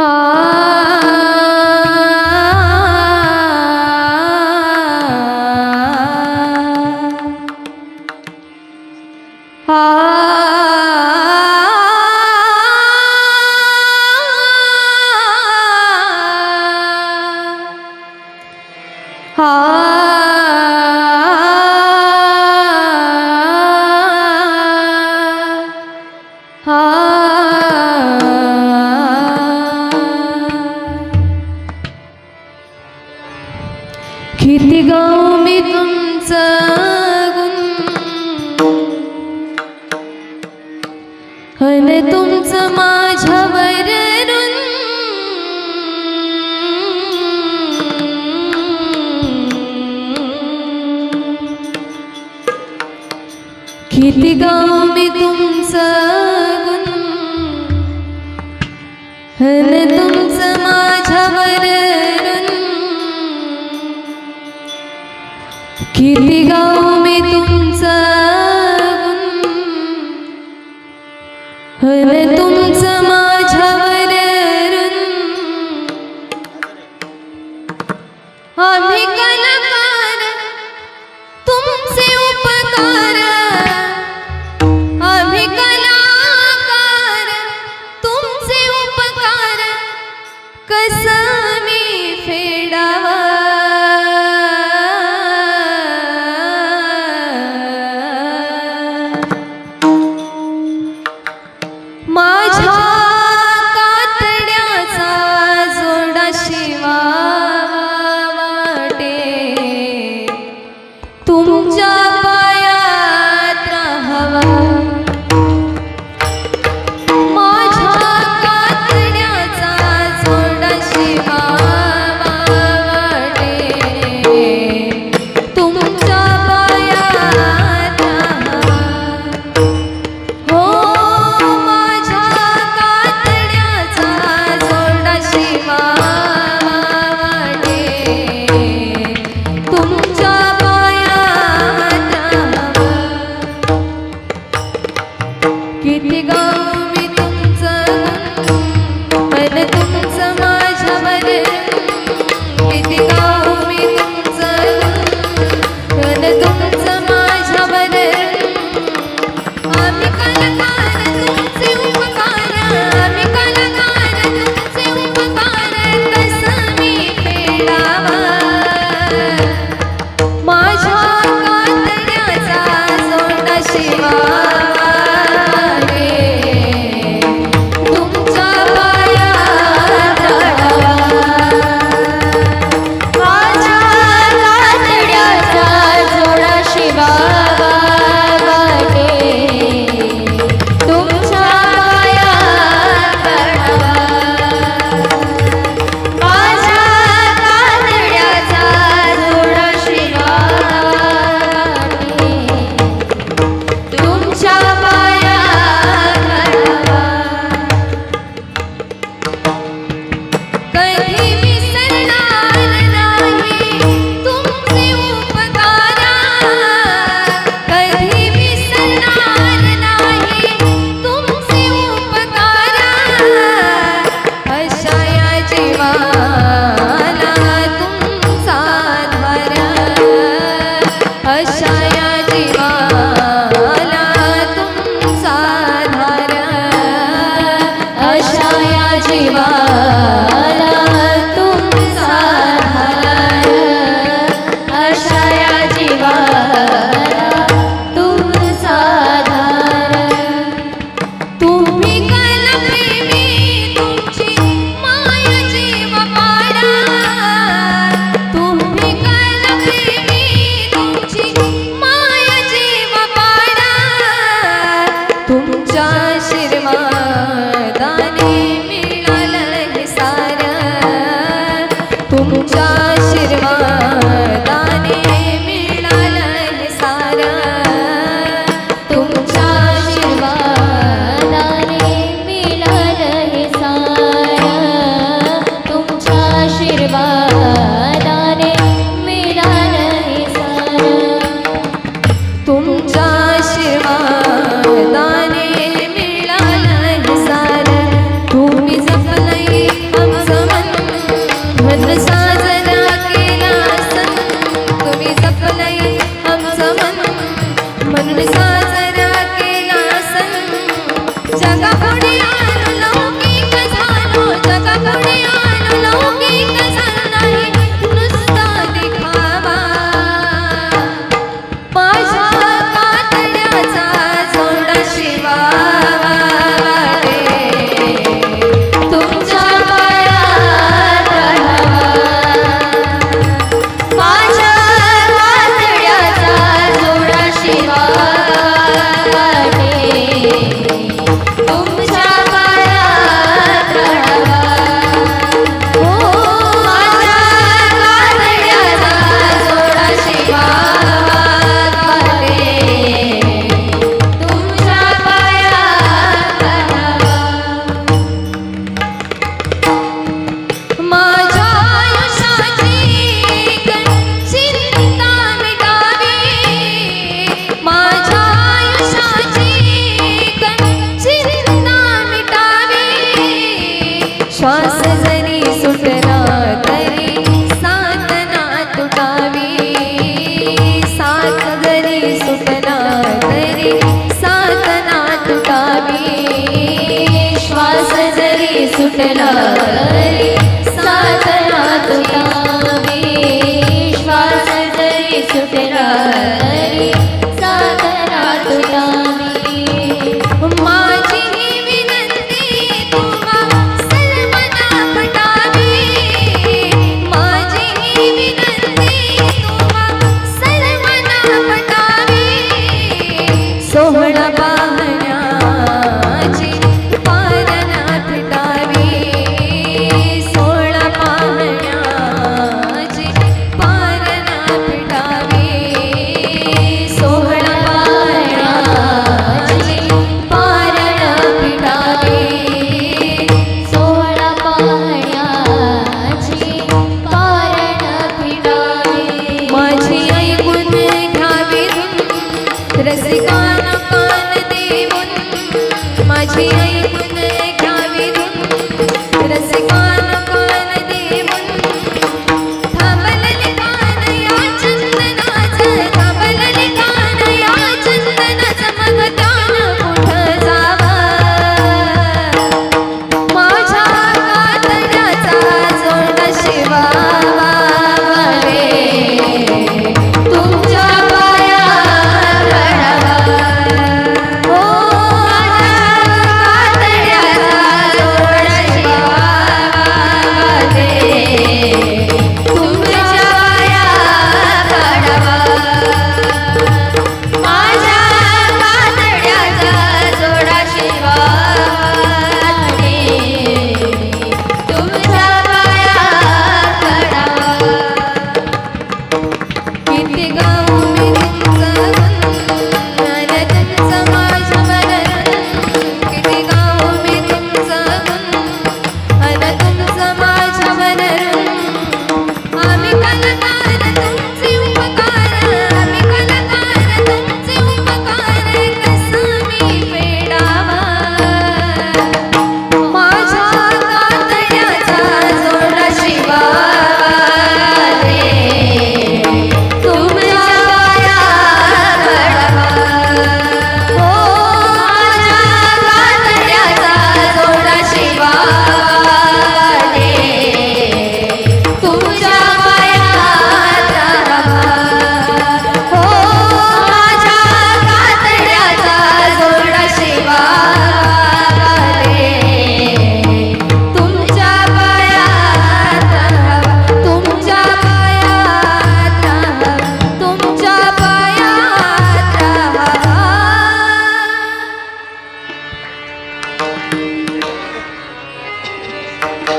Ah. मी तुमचं गुण. अन तुमचं माझ्यावर किती गाव मी तुमचं गुण. अन तुमचं माझ्यावर किती गाऊ मी तुमचा हल तुमचं माझ्यावर आम्ही कलाकार तुमचे उपकार। आम्ही कलाकार तुमचे उपकार। कसं मी na na Ayşe. ಸೇವಾ श्वास जरी